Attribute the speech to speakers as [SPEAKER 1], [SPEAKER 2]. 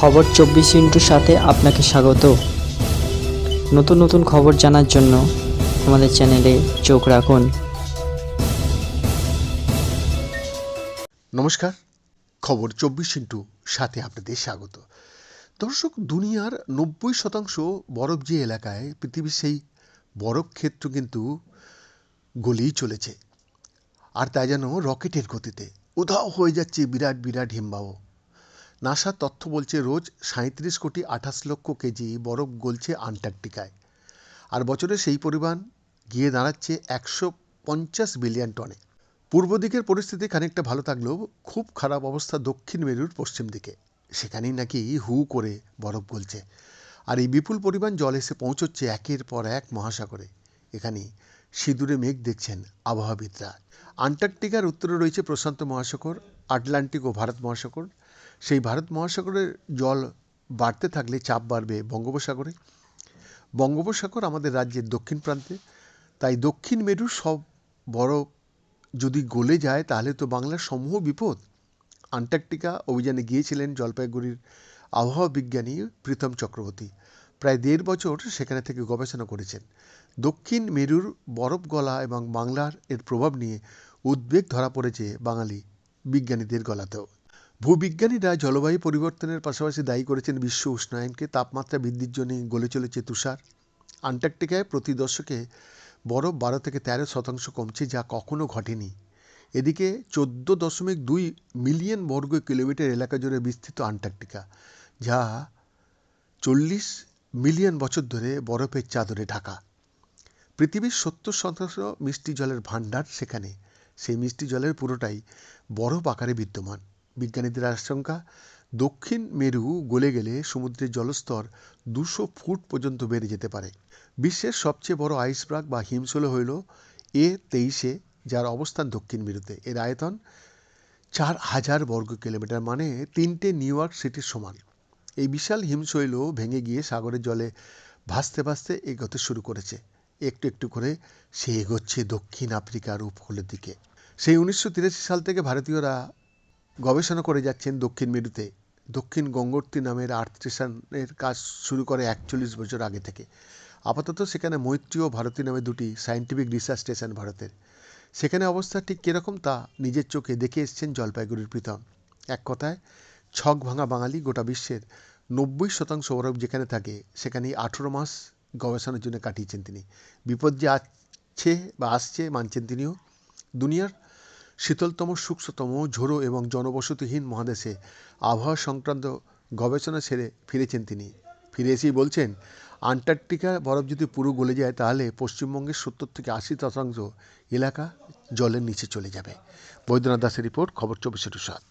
[SPEAKER 1] খবর চব্বিশ ইন্টুর সাথে আপনাকে স্বাগত। নতুন নতুন খবর জানার জন্য আমাদের চ্যানেলে চোখ রাখুন।
[SPEAKER 2] নমস্কার, খবর চব্বিশ ইন্টু সাথে আপনাদের স্বাগত। দর্শক, দুনিয়ার নব্বই শতাংশ বরফ যে এলাকায়, পৃথিবীর সেই বরফ ক্ষেত্র কিন্তু গলেই চলেছে। আর তা যেন রকেটের গতিতে উধাও হয়ে যাচ্ছে বিরাট বিরাট হিমবাহ। নাসার তথ্য বলছে রোজ সাঁত্রিশ কোটি আঠাশ লক্ষ কেজি বরফ গলছে আন্টার্কটিকায়। আর বছরে সেই পরিমাণ গিয়ে দাঁড়াচ্ছে একশো পঞ্চাশ বিলিয়ন টনে। পূর্ব দিকের পরিস্থিতি খানিকটা ভালো থাকলেও খুব খারাপ অবস্থা দক্ষিণ মেরুর পশ্চিম দিকে। সেখানেই নাকি হু করে বরফ গলছে। আর এই বিপুল পরিমাণ জল এসে পৌঁছচ্ছে একের পর এক মহাসাগরে। এখানে সিঁদুরে মেঘ দেখছেন আবহাওয়াবিদরা। আন্টার্কটিকার উত্তরে রয়েছে প্রশান্ত মহাসাগর, আটলান্টিক ও ভারত মহাসাগর সেই ভারত মহাসাগরের জল বাড়তে থাকলে চাপ বাড়বে বঙ্গোপসাগরে। বঙ্গোপসাগর আমাদের রাজ্যের দক্ষিণ প্রান্তে। তাই দক্ষিণ মেরুর সব বরফ যদি গলে যায়, তাহলে তো বাংলার সমূহ বিপদ। আন্টার্কটিকা অভিযানে গিয়েছিলেন জলপাইগুড়ির আবহাওয়া বিজ্ঞানী প্রীতম চক্রবর্তী। প্রায় দেড় বছর সেখানে থেকে গবেষণা করেছেন। দক্ষিণ মেরুর বরফ গলা এবং বাংলার এর প্রভাব নিয়ে উদ্বেগ ধরা পড়েছে বাঙালি বিজ্ঞানীদের গলাতেও। ভূবিজ্ঞানীরা জলবায়ু পরিবর্তনের পাশাপাশি দায়ী করেছেন বিশ্ব উষ্ণায়নকে, তাপমাত্রা বৃদ্ধির জন্য গলে চলেছে তুষার। আন্টার্কটিকায় প্রতি দশকে বরফ বারো থেকে তেরো শতাংশ কমছে যা কখনো ঘটেনি। এদিকে চোদ্দ দশমিক দুই মিলিয়ন বর্গ কিলোমিটার এলাকা জুড়ে বিস্তৃত আন্টার্কটিকা, যা চল্লিশ মিলিয়ন বছর ধরে বরফের চাদরে ঢাকা। পৃথিবীর সত্তর শতাংশ মিষ্টি জলের ভাণ্ডার সেখানে। সেই মিষ্টি জলের পুরোটাই বরফ আকারে বিদ্যমান। বিজ্ঞানীদের আশঙ্কা, দক্ষিণ মেরু গলে গেলে সমুদ্রের জলস্তর দুশো ফুট পর্যন্ত বেড়ে যেতে পারে। বিশ্বের সবচেয়ে বড় আইসবার্গ বা হিমশৈল হইল এ তেইশে, যার অবস্থান দক্ষিণ মেরুতে। এর আয়তন চার হাজার বর্গ কিলোমিটার মানে তিনটে নিউ ইয়র্ক সিটির সমান। এই বিশাল হিমশৈল ভেঙে গিয়ে সাগরের জলে ভাসতে ভাসতে এগোতে শুরু করেছে। একটু একটু করে সে এগোচ্ছে দক্ষিণ আফ্রিকার উপকূলের দিকে। সেই উনিশশো তিরাশি সাল থেকে ভারতীয়রা গবেষণা করে যাচ্ছেন দক্ষিণ মেরুতে। দক্ষিণ গঙ্গোত্রী নামের আর্থ স্টেশনের কাজ শুরু করে একচল্লিশ বছর আগে থেকে। আপাতত সেখানে মৈত্রী ও ভারতী নামে দুটি সায়েন্টিফিক রিসার্চ স্টেশন ভারতের। সেখানে অবস্থা ঠিক কীরকম তা নিজের চোখে দেখে এসছেন জলপাইগুড়ির প্রীতম। এক কথায়, ছক ভাঙা বাঙালি গোটা বিশ্বের নব্বই শতাংশ বরফ যেখানে থাকে, সেখানেই আঠেরো মাস গবেষণার জন্য কাটিয়েছেন তিনি। বিপদ যে আছে বা আসছে, মানছেন তিনিও। দুনিয়ার শীতলতম শুষ্কতম ঝোড়ো এবং জনবসতিহীন মহাদেশে আবহাওয়া সংক্রান্ত গবেষণা সেরে ফিরেছেন তিনি। ফিরে এসেই বলছেন, আন্টার্কটিকা বরফ যদি পুরো গলে যায় তাহলে পশ্চিমবঙ্গের সত্তর থেকে আশি শতাংশ এলাকা জলের নিচে চলে যাবে। বৈদ্যনাথ দাসের রিপোর্ট, খবর চব্বিশে সাত